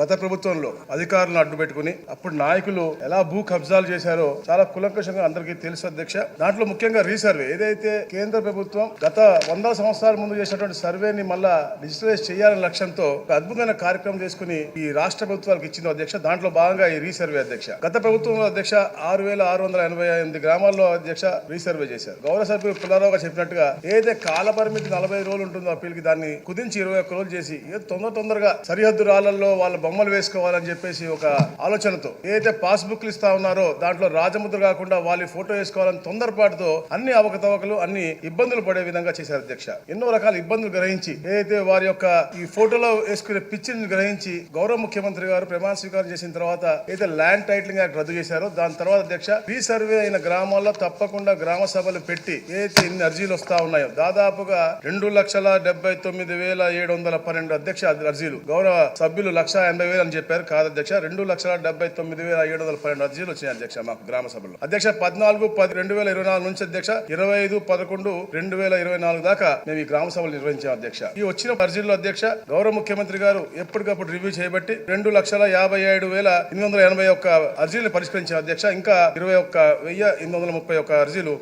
గత ప్రభుత్వంలో అధికారులను అడ్డుపెట్టుకుని అప్పుడు నాయకులు ఎలా భూ కబ్జాలు చేశారో చాలా కులంకషంగా అందరికీ తెలుసు అధ్యక్ష. దాంట్లో ముఖ్యంగా రీసర్వే. ఏదైతే కేంద్ర ప్రభుత్వం గత వంద సంవత్సరాల ముందు చేసినటువంటి సర్వేని మళ్ళా డిజిటలైజ్ చేయాలనే లక్ష్యంతో ఒక అద్భుతమైన కార్యక్రమం చేసుకుని ఈ రాష్ట్ర ప్రభుత్వాలకు ఇచ్చింది అధ్యక్ష. దాంట్లో భాగంగా ఈ రీసర్వే అధ్యక్ష. గత ప్రభుత్వంలో అధ్యక్ష ఆరు వేల ఆరు వందల ఎనభై ఎనిమిది గ్రామాల్లో అధ్యక్ష రీసర్వే చేశారు. గౌరవ సభ్యులు పుల్లారావు చెప్పినట్టుగా ఏదైతే కాల పరిమితి నలభై రోజులు ఉంటుందో అప్పీల్కి దాన్ని కుదించి ఇరవై ఒక్క రోజులు చేసి ఏదో తొందర తొందరగా సరిహద్దు రాళ్ళలో వాళ్ళ బొమ్మలు వేసుకోవాలని చెప్పేసి ఒక ఆలోచనతో ఏదైతే పాస్బుక్లు ఇస్తా ఉన్నారో దాంట్లో రాజముద్ర కాకుండా వాళ్ళ ఫోటో వేసుకోవాలని తొందరపాటుతో అన్ని అవకతవకలు అన్ని ఇబ్బందులు పడే విధంగా చేశారు అధ్యక్ష. ఎన్నో రకాల ఇబ్బందులు గ్రహించి ఏదైతే వారి యొక్క ఈ ఫోటోలో వేసుకునే పిచ్చిని గ్రహించి గౌరవ ముఖ్యమంత్రి గారు ప్రమాణ స్వీకారం చేసిన తర్వాత ఏదైతే ల్యాండ్ టైటిలింగ్ యాక్ట్ రద్దు చేశారో దాని తర్వాత అధ్యక్ష రీసర్వే అయిన గ్రామాల్లో తప్పకుండా గ్రామ సభలు పెట్టి ఏదైతే ఎన్ని అర్జీలు వస్తా ఉన్నాయో దాదాపుగా రెండు లక్షల డెబ్బై తొమ్మిది వేల ఏడు వందల పన్నెండు అధ్యక్ష అర్జీలు గౌరవ సభ్యులు లక్ష ఎనభై వేలు అని చెప్పారు. కాదు అధ్యక్ష రెండు లక్షల డెబ్బై తొమ్మిది వేల ఏడు వందల పన్నెండు అర్జీలు వచ్చినాయి అధ్యక్ష మాకు గ్రామ సభలో. అధ్యక్ష పద్నాలుగు పది రెండు వేల ఇరవై నాలుగు నుంచి అధ్యక్ష ఇరవై ఐదు పదకొండు రెండు వేల ఇరవై నాలుగు దాకా మేము ఈ గ్రామ సభలు నిర్వహించాం అధ్యక్ష. ఈ వచ్చిన అర్జీల్లో అధ్యక్ష గౌరవ ముఖ్యమంత్రి గారు ఎప్పటికప్పుడు రివ్యూ చేయబట్టి రెండు లక్షల యాభై ఏడు వేల ఎనిమిది వందల ఎనభై ఒక్క అర్జీలు పరిష్కరించాం అధ్యక్ష. ఇంకా ఇరవై ఒక్క వెయ్యి ఎనిమిది వందల ముప్పై ఒక్క అర్జీలు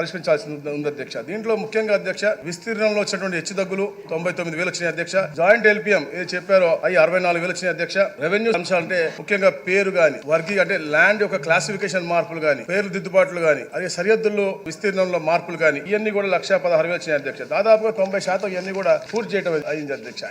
పరిష్కరించాల్సి ఉంది అధ్యక్ష. దీంట్లో ముఖ్యంగా అధ్యక్ష విస్తీర్ణంలో వచ్చినటువంటి హెచ్చుదగ్గులు తొంభై తొమ్మిది వేలు వచ్చినాయి అధ్యక్ష. జాయింట్ ఎల్పిఎం ఏది చెప్పారో అవి అరవై నాలుగు వేలు వచ్చినాయి అధ్యక్ష. రెవెన్యూ అంశాలు అంటే ముఖ్యంగా పేరు గాని వర్గీ అంటే ల్యాండ్ యొక్క క్లాసిఫికేషన్ మార్పులు గాని పేరు దిద్దుబాట్లు గాని అదే సరిహద్దుల్లో విస్తీర్ణంలో మార్పులు గాని ఇవన్నీ కూడా లక్ష పదహారు వేలు వచ్చినాయి అధ్యక్ష. దాదాపుగా తొంభై శాతం ఇవన్నీ కూడా పూర్తి చేయడం అయింది అధ్యక్ష.